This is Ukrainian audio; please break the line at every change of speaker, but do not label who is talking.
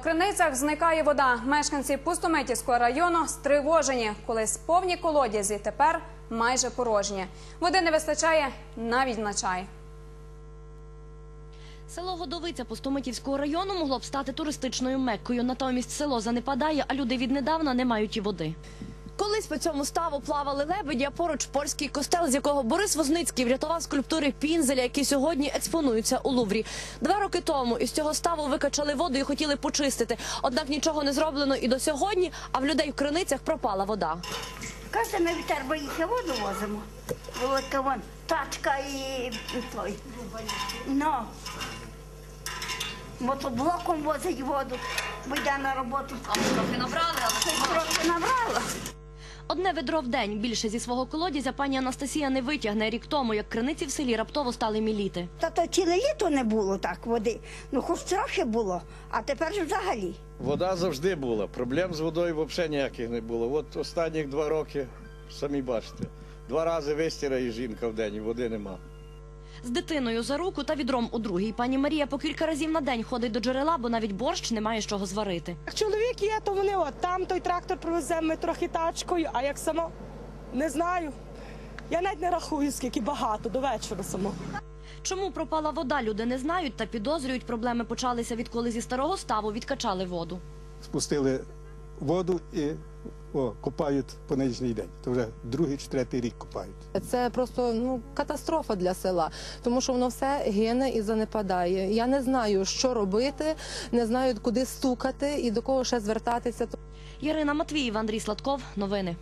криницях зникає вода. Мешканці пустометівського району стривожені, коли сповні колодязі тепер майже порожні. Води не вистачає навіть на чай.
Село Годовиця Пустомитівського району могло б стати туристичною меккою. Натомість село занепадає, а люди віднедавна не мають і води. Колись по цьому ставу плавали лебеді, а поруч польський костел, з якого Борис Возницький врятував скульптури Пінзеля, які сьогодні експонуються у Луврі. Два роки тому із цього ставу викачали воду і хотіли почистити. Однак нічого не зроблено і до сьогодні, а в людей в криницях пропала вода.
Кожен на вітербоїхи воду возимо. Велика вон тачка і, той. Ну. Мотоблоком возить воду, бо йде на роботу. А трохи набрали, але трохи набрала.
Одне ведро в день більше зі свого колодязя пані Анастасія не витягне рік тому, як криниці в селі раптово стали міліти.
Та то ціле літо не було так води. Ну хоч трохи було, а тепер ж взагалі.
Вода завжди була. Проблем з водою взагалі ніяких не було. От останні два роки, самі бачите, два рази вистирає жінка в день, і води нема.
З дитиною за руку та відром у другій пані Марія по кілька разів на день ходить до джерела, бо навіть борщ немає з чого зварити.
Як чоловік є, то вони от там той трактор привеземо ми трохи тачкою, а як само не знаю. Я навіть не рахую, скільки багато до вечора само.
Чому пропала вода, люди не знають та підозрюють. Проблеми почалися відколи зі старого ставу відкачали воду.
спустили воду і о, копають по нинішній день. То вже другий чи третій рік копають.
Це просто ну катастрофа для села, тому що воно все гине і занепадає. Я не знаю, що робити, не знаю, куди стукати і до кого ще звертатися.
Ярина Матвіїв, Андрій Сладков. Новини.